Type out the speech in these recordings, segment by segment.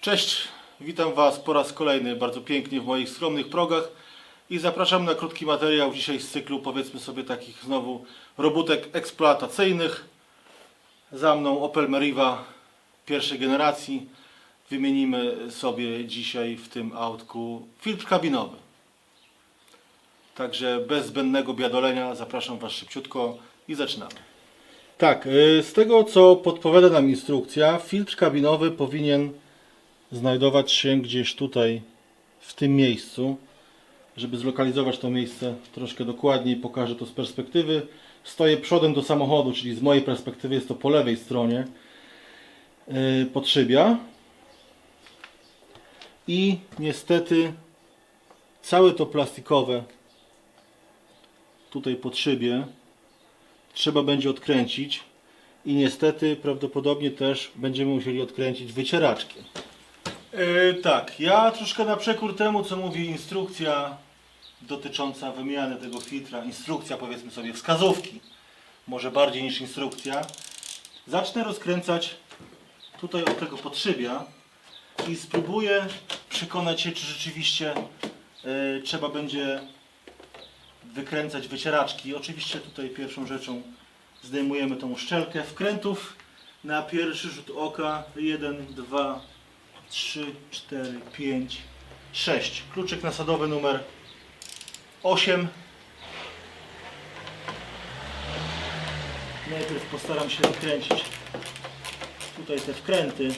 Cześć, witam Was po raz kolejny bardzo pięknie w moich skromnych progach i zapraszam na krótki materiał dzisiaj z cyklu powiedzmy sobie takich znowu robótek eksploatacyjnych. Za mną Opel Meriva pierwszej generacji. Wymienimy sobie dzisiaj w tym autku filtr kabinowy. Także bez zbędnego biadolenia zapraszam Was szybciutko i zaczynamy. Tak, y, z tego co podpowiada nam instrukcja, filtr kabinowy powinien znajdować się gdzieś tutaj w tym miejscu. Żeby zlokalizować to miejsce troszkę dokładniej, pokażę to z perspektywy. Stoję przodem do samochodu, czyli z mojej perspektywy jest to po lewej stronie yy, podszybia. I niestety całe to plastikowe tutaj pod szybie trzeba będzie odkręcić i niestety prawdopodobnie też będziemy musieli odkręcić wycieraczki. Yy, tak, ja troszkę na przekór temu, co mówi instrukcja dotycząca wymiany tego filtra, instrukcja powiedzmy sobie, wskazówki, może bardziej niż instrukcja, zacznę rozkręcać tutaj od tego podszybia i spróbuję przekonać się, czy rzeczywiście yy, trzeba będzie wykręcać wycieraczki. Oczywiście tutaj pierwszą rzeczą zdejmujemy tą uszczelkę wkrętów. Na pierwszy rzut oka 1, 2, 3, 4, 5, 6. Kluczyk nasadowy numer 8. Najpierw postaram się wykręcić tutaj te wkręty.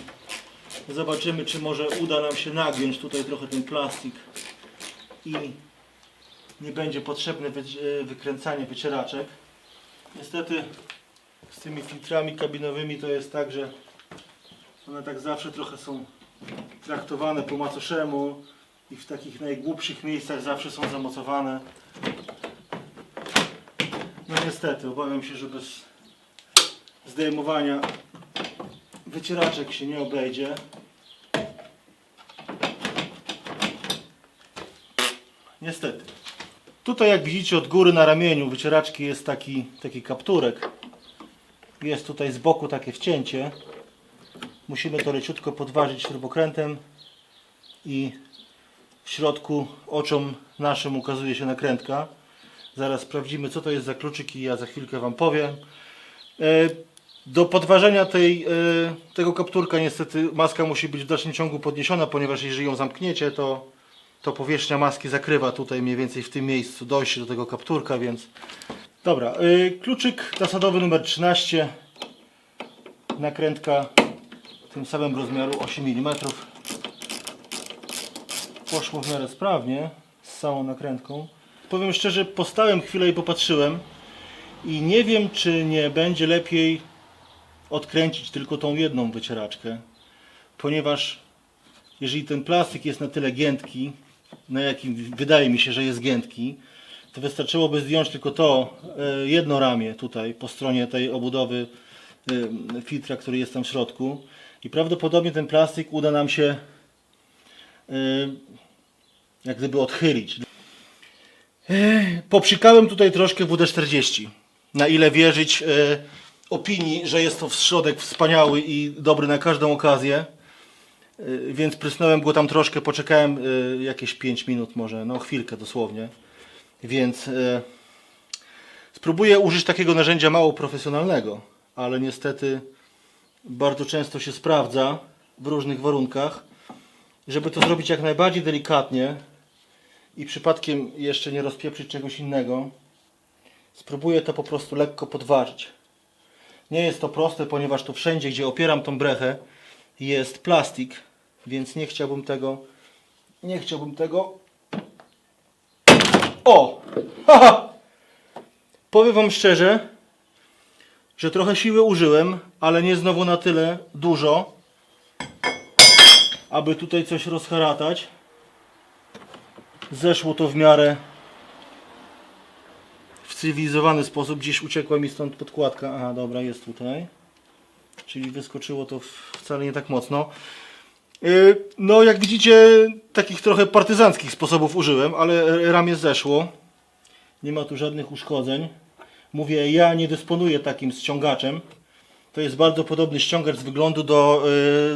Zobaczymy, czy może uda nam się nagiąć tutaj trochę ten plastik i nie będzie potrzebne wy, wykręcanie wycieraczek. Niestety z tymi filtrami kabinowymi to jest tak, że one tak zawsze trochę są traktowane po macoszemu i w takich najgłupszych miejscach zawsze są zamocowane. No niestety, obawiam się, że bez zdejmowania wycieraczek się nie obejdzie. Niestety. Tutaj jak widzicie od góry na ramieniu wycieraczki jest taki, taki kapturek. Jest tutaj z boku takie wcięcie. Musimy to leciutko podważyć śrubokrętem i w środku oczom naszym ukazuje się nakrętka. Zaraz sprawdzimy co to jest za kluczyk i ja za chwilkę Wam powiem. E, Do podważenia tej, e, tego kapturka niestety maska musi być w dalszym ciągu podniesiona, ponieważ jeżeli ją zamkniecie to, to powierzchnia maski zakrywa tutaj mniej więcej w tym miejscu dojście do tego kapturka, więc dobra. e, Kluczyk nasadowy numer 13. Nakrętka tym samym rozmiaru 8 mm. Poszło w miarę sprawnie z całą nakrętką. Powiem szczerze, postałem chwilę i popatrzyłem i nie wiem, czy nie będzie lepiej odkręcić tylko tą jedną wycieraczkę, ponieważ jeżeli ten plastik jest na tyle giętki, na jakim wydaje mi się, że jest giętki, to wystarczyłoby zdjąć tylko to e, jedno ramię tutaj po stronie tej obudowy e, filtra, który jest tam w środku i prawdopodobnie ten plastik uda nam się e, jak gdyby odchylić. Popsikałem tutaj troszkę WD-40. Na ile wierzyć e, opinii, że jest to środek wspaniały i dobry na każdą okazję. E, Więc prysnąłem go tam troszkę, poczekałem jakieś 5 minut może, no chwilkę dosłownie. Więc spróbuję użyć takiego narzędzia mało profesjonalnego, ale niestety bardzo często się sprawdza w różnych warunkach. Żeby to zrobić jak najbardziej delikatnie i przypadkiem jeszcze nie rozpieprzyć czegoś innego, spróbuję to po prostu lekko podważyć. Nie jest to proste, ponieważ tu wszędzie, gdzie opieram tą brechę, jest plastik, więc nie chciałbym tego. Nie chciałbym tego. O! Haha! Powiem Wam szczerze, że trochę siły użyłem, ale nie znowu na tyle dużo, aby tutaj coś rozharatać. Zeszło to w miarę w cywilizowany sposób. Gdzieś uciekła mi stąd podkładka. Aha, dobra, jest tutaj. Czyli wyskoczyło to wcale nie tak mocno. Yy, No, jak widzicie, takich trochę partyzanckich sposobów użyłem, ale ramię zeszło. Nie ma tu żadnych uszkodzeń. Mówię, ja nie dysponuję takim ściągaczem. To jest bardzo podobny ściągacz z wyglądu do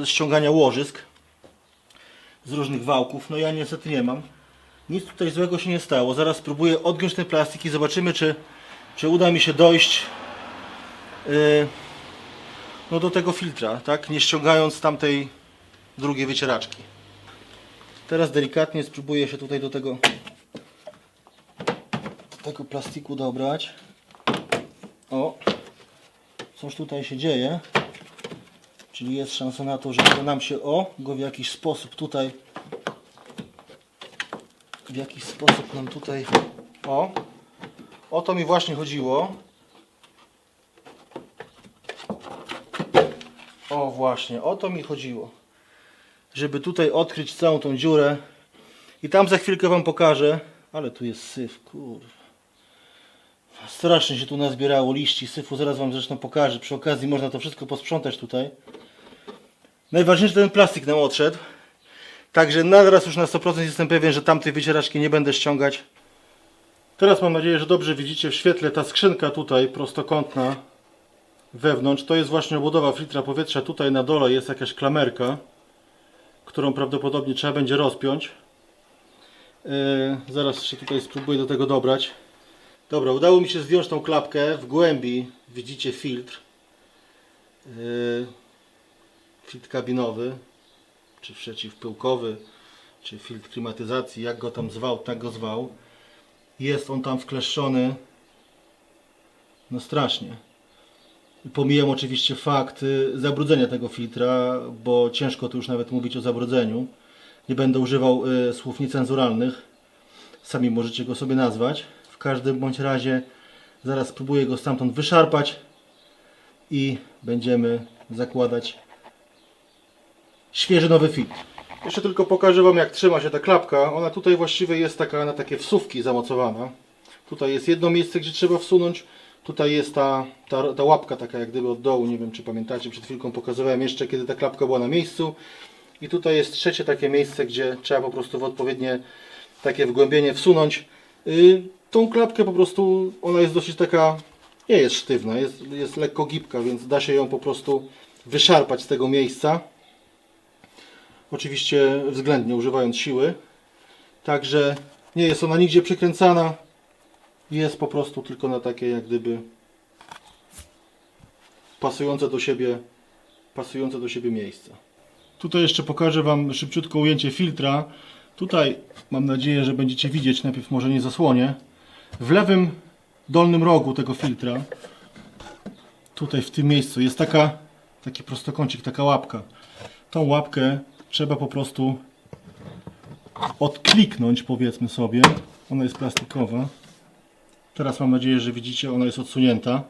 yy, ściągania łożysk. z różnych wałków. No ja niestety nie mam. Nic tutaj złego się nie stało. Zaraz spróbuję odgiąć ten plastik i zobaczymy, czy, czy uda mi się dojść yy, no do tego filtra, tak? Nie ściągając tamtej drugiej wycieraczki. Teraz delikatnie spróbuję się tutaj do tego, do tego plastiku dobrać. O, coś tutaj się dzieje. Czyli jest szansa na to, że uda nam się o go w jakiś sposób tutaj w jakiś sposób nam tutaj o o to mi właśnie chodziło. O właśnie, o to mi chodziło. Żeby tutaj odkryć całą tą dziurę i tam za chwilkę Wam pokażę, ale tu jest syf, kurwa. Strasznie się tu nazbierało liści syfu, zaraz Wam zresztą pokażę. Przy okazji można to wszystko posprzątać tutaj. Najważniejsze, że ten plastik nam odszedł. Także na teraz już na 100% jestem pewien, że tamtej wycieraczki nie będę ściągać. Teraz mam nadzieję, że dobrze widzicie w świetle ta skrzynka tutaj prostokątna wewnątrz. To jest właśnie obudowa filtra powietrza. Tutaj na dole jest jakaś klamerka, którą prawdopodobnie trzeba będzie rozpiąć. Yy, zaraz się tutaj spróbuję do tego dobrać. Dobra, udało mi się zdjąć tą klapkę. W głębi widzicie filtr. Yy, filtr kabinowy, czy przeciwpyłkowy, czy filtr klimatyzacji, jak go tam zwał, tak go zwał. Jest on tam wkleszczony no strasznie. Pomijam oczywiście fakt zabrudzenia tego filtra, bo ciężko tu już nawet mówić o zabrudzeniu. Nie będę używał y, słów niecenzuralnych. Sami możecie go sobie nazwać. W każdym bądź razie zaraz spróbuję go stamtąd wyszarpać i będziemy zakładać świeży nowy filtr. Jeszcze tylko pokażę Wam jak trzyma się ta klapka. Ona tutaj właściwie jest taka na takie wsówki zamocowana. Tutaj jest jedno miejsce, gdzie trzeba wsunąć. Tutaj jest ta, ta, ta łapka taka jak gdyby od dołu. Nie wiem czy pamiętacie, przed chwilką pokazywałem jeszcze kiedy ta klapka była na miejscu. I tutaj jest trzecie takie miejsce, gdzie trzeba po prostu w odpowiednie takie wgłębienie wsunąć. Yy, tą klapkę po prostu, ona jest dosyć taka, nie jest sztywna, jest, jest lekko gibka, więc da się ją po prostu wyszarpać z tego miejsca. Oczywiście względnie używając siły. Także nie jest ona nigdzie przykręcana. Jest po prostu tylko na takie jak gdyby pasujące do siebie pasujące do siebie miejsca. Tutaj jeszcze pokażę Wam szybciutko ujęcie filtra. Tutaj mam nadzieję, że będziecie widzieć, najpierw może nie zasłonię. W lewym dolnym rogu tego filtra, tutaj w tym miejscu jest taka, taki prostokącik, taka łapka. Tą łapkę trzeba po prostu odkliknąć, powiedzmy sobie. Ona jest plastikowa. Teraz mam nadzieję, że widzicie, ona jest odsunięta.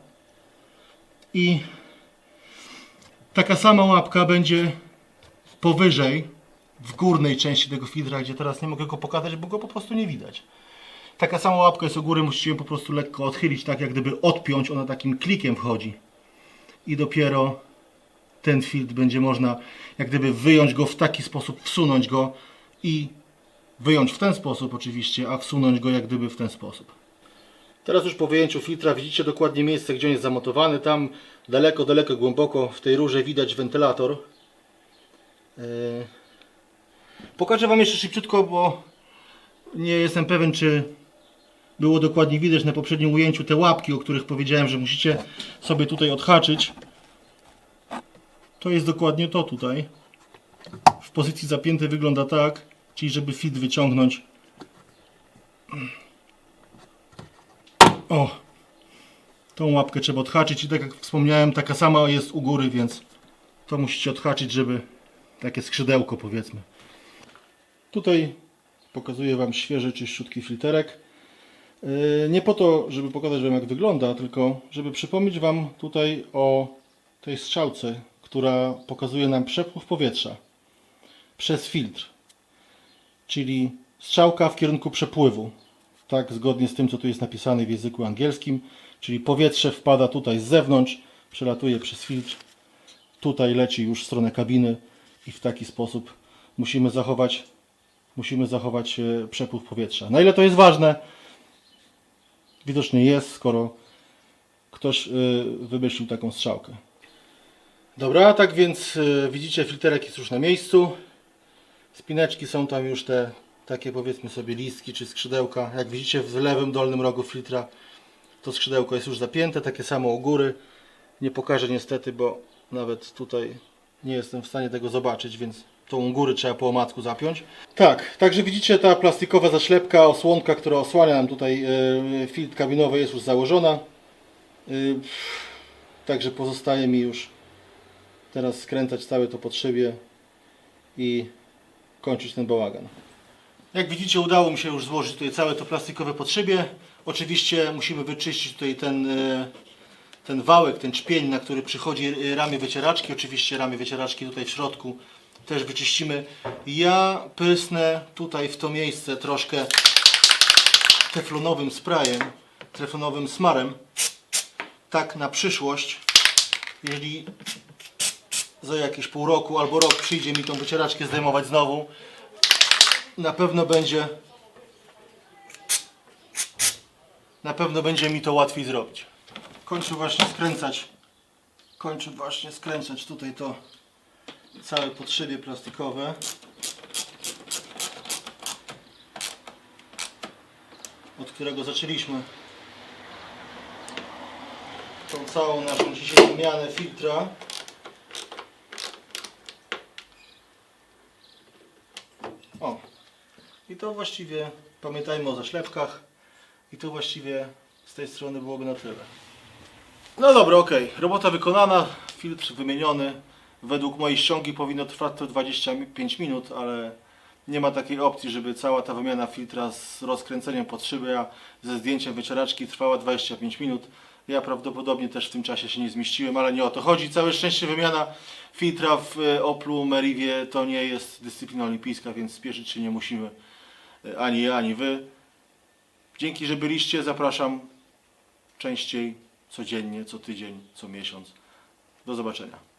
I taka sama łapka będzie powyżej, w górnej części tego filtra, gdzie teraz nie mogę go pokazać, bo go po prostu nie widać. Taka sama łapka jest u góry, musicie ją po prostu lekko odchylić, tak jak gdyby odpiąć, ona takim klikiem wchodzi. I dopiero ten filtr będzie można jak gdyby wyjąć go w taki sposób, wsunąć go i wyjąć w ten sposób oczywiście, a wsunąć go jak gdyby w ten sposób. Teraz już po wyjęciu filtra widzicie dokładnie miejsce, gdzie on jest zamontowany. Tam daleko, daleko, głęboko w tej rurze widać wentylator. Yy. Pokażę Wam jeszcze szybciutko, bo nie jestem pewien, czy było dokładnie widać na poprzednim ujęciu te łapki, o których powiedziałem, że musicie sobie tutaj odhaczyć. To jest dokładnie to tutaj. W pozycji zapiętej wygląda tak, czyli żeby fit wyciągnąć. O! Tą łapkę trzeba odhaczyć i tak jak wspomniałem, taka sama jest u góry, więc to musicie odhaczyć, żeby takie skrzydełko powiedzmy. Tutaj pokazuję Wam świeży, czyściutki filterek. Yy, Nie po to, żeby pokazać Wam jak wygląda, tylko żeby przypomnieć Wam tutaj o tej strzałce, która pokazuje nam przepływ powietrza przez filtr. Czyli strzałka w kierunku przepływu. Tak, zgodnie z tym, co tu jest napisane w języku angielskim. Czyli powietrze wpada tutaj z zewnątrz, przelatuje przez filtr, tutaj leci już w stronę kabiny i w taki sposób musimy zachować, musimy zachować e, przepływ powietrza. Na ile to jest ważne? Widocznie jest, skoro ktoś e, wymyślił taką strzałkę. Dobra, tak więc e, widzicie, filterek jest już na miejscu. Spineczki są tam już te takie powiedzmy sobie listki czy skrzydełka. Jak widzicie w lewym dolnym rogu filtra to skrzydełko jest już zapięte, takie samo u góry. Nie pokażę niestety, bo nawet tutaj nie jestem w stanie tego zobaczyć, więc tą góry trzeba po omacku zapiąć. Tak, także widzicie ta plastikowa zaślepka, osłonka, która osłania nam tutaj e, filtr kabinowy jest już założona. Y, Także pozostaje mi już teraz skręcać całe to pod szybie i kończyć ten bałagan. Jak widzicie udało mi się już złożyć tutaj całe to plastikowe podszybie. Oczywiście musimy wyczyścić tutaj ten, e, ten wałek, ten czpień, na który przychodzi e, ramię wycieraczki. Oczywiście ramię wycieraczki tutaj w środku też wyczyścimy. Ja prysnę tutaj w to miejsce troszkę teflonowym sprayem, teflonowym smarem. Tak na przyszłość, jeżeli za jakieś pół roku albo rok przyjdzie mi tą wycieraczkę zdejmować znowu, na pewno będzie na pewno będzie mi to łatwiej zrobić. Kończę właśnie skręcać kończę właśnie skręcać tutaj to całe podszybie plastikowe. Od którego zaczęliśmy tą całą naszą dzisiaj wymianę filtra. O, i to właściwie, pamiętajmy o zaślepkach, i to właściwie z tej strony byłoby na tyle. No dobra, okej, robota wykonana, filtr wymieniony. Według mojej ściągi powinno trwać to 25 minut, ale nie ma takiej opcji, żeby cała ta wymiana filtra z rozkręceniem pod szybę, a ze zdjęciem wycieraczki trwała 25 minut. Ja prawdopodobnie też w tym czasie się nie zmieściłem, ale nie o to chodzi. Całe szczęście wymiana filtra w e, Oplu Meriwie to nie jest dyscyplina olimpijska, więc spieszyć się nie musimy. E, Ani ja, ani wy. Dzięki, że byliście. Zapraszam częściej, codziennie, co tydzień, co miesiąc. Do zobaczenia.